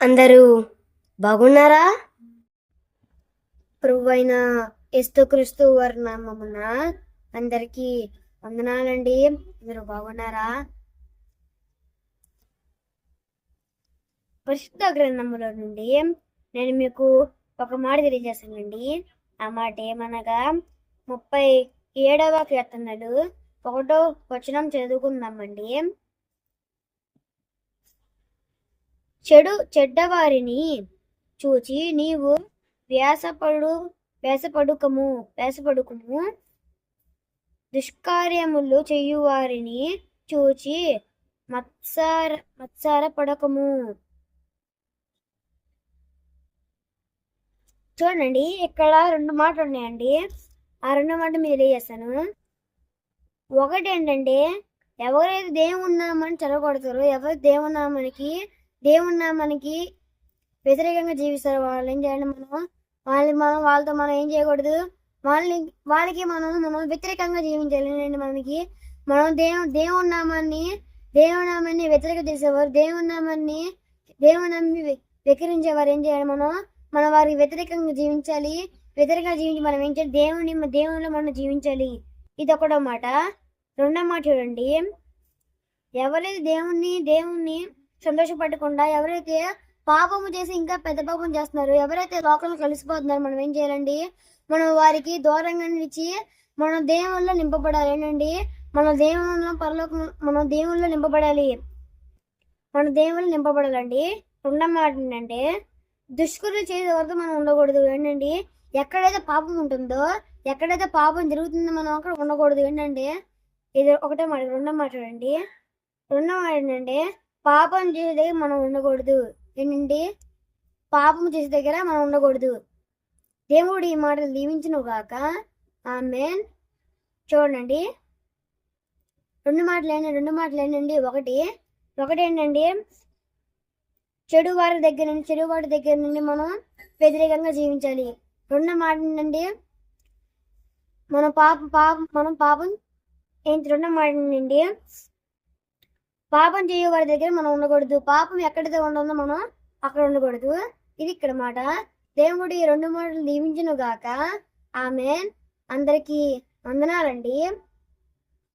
అందరూ బాగున్నారా? ప్రభు అయిన క్రీస్తు వారి నామమున అందరికీ వందనాలండి. మీరు బాగున్నారా? పరిశుద్ధ గ్రంథములో నుండి నేను మీకు ఒక మాట తెలియజేస్తానండి. ఆ మాట ఏమనగా ముప్పై ఏడవ కీర్తనలు ఒకటో వచనం చదువుకుందామండి. చెడు చెడ్డవారిని చూచి నీవు వ్యాసపడు వ్యాసపడుకము వ్యాసపడుకము. దుష్కార్యములు చేయువారిని చూచి మత్సార మత్సార పడకము చూడండి ఇక్కడ రెండు మాటలు ఉన్నాయండి. ఆ రెండు మాటలు మీరు తెలియజేస్తాను ఒకటి ఏంటంటే ఎవరైతే దేవుని నామని చెరగొడతారో ఎవరు దేవుని మనకి వ్యతిరేకంగా జీవిస్తారు. వాళ్ళు ఏం చేయాలి మనం? వాళ్ళని మనం వాళ్ళతో మనం ఏం చేయకూడదు? వాళ్ళని వాళ్ళకి మనం మనం వ్యతిరేకంగా జీవించాలి. అండి మనకి మనం దేవు దేవున్నామాన్ని నామాన్ని దేవుని వ్యతిరేక చేసేవారు. దేవునామాన్ని నామాన్ని దేవుని ఏం చేయాలి మనం? మనం వారికి వ్యతిరేకంగా జీవించాలి. వ్యతిరేకంగా జీవించి మనం ఏం చేయాలి? దేవుని దేవునిలో మనం జీవించాలి. ఇది ఒకటో మాట. రెండో మాట చూడండి. ఎవరైతే దేవుణ్ణి దేవుణ్ణి సంతోషపడకుండా ఎవరైతే పాపము చేసి ఇంకా పెద్ద పాపం చేస్తున్నారు ఎవరైతే లోకంలో కలిసిపోతున్నారు మనం ఏం చేయాలండి? మనం వారికి దూరంగా నిలిచి మన దేవుల్లో నింపబడాలి. ఏంటండి? మన దేవుల్లో పరలోకం మన దేవుల్లో నింపబడాలి. మన దేవుళ్ళు నింపబడాలండి. రెండో మాట ఏంటంటే దుష్కృతి చేసే వరకు మనం ఉండకూడదు. ఏంటండి? ఎక్కడైతే పాపం ఉంటుందో ఎక్కడైతే పాపం జరుగుతుందో మనం అక్కడ ఉండకూడదు. ఏంటంటే ఇది ఒకటే మాట రెండో మాట చూడండి రెండో మాట ఏంటంటే పాపం చేసే దగ్గర మనం ఉండకూడదు. ఏంటండి పాపం చేసే దగ్గర మనం ఉండకూడదు. దేవుడు ఈ మాటలు దీవించను గాక. ఆమె చూడండి. రెండు మాటలు రెండు మాటలు ఏంటండి ఒకటి. ఒకటి ఏంటండి? చెడు వారి దగ్గర నుండి చెడు వారి దగ్గర నుండి మనం వ్యతిరేకంగా జీవించాలి. రెండో మాట ఏంటండి? మన పాప పాప మనం పాపం ఏంటి? రెండో మాట ఏంటండి? పాపం చేయవారి దగ్గర మనం ఉండకూడదు. పాపం ఎక్కడైతే ఉండదో మనం అక్కడ ఉండకూడదు. ఇది ఇక్కడ మాట. దేవుడు ఈ రెండు మాటలు దీవించును గాక ఆమె అందరికీ వందనాలండి.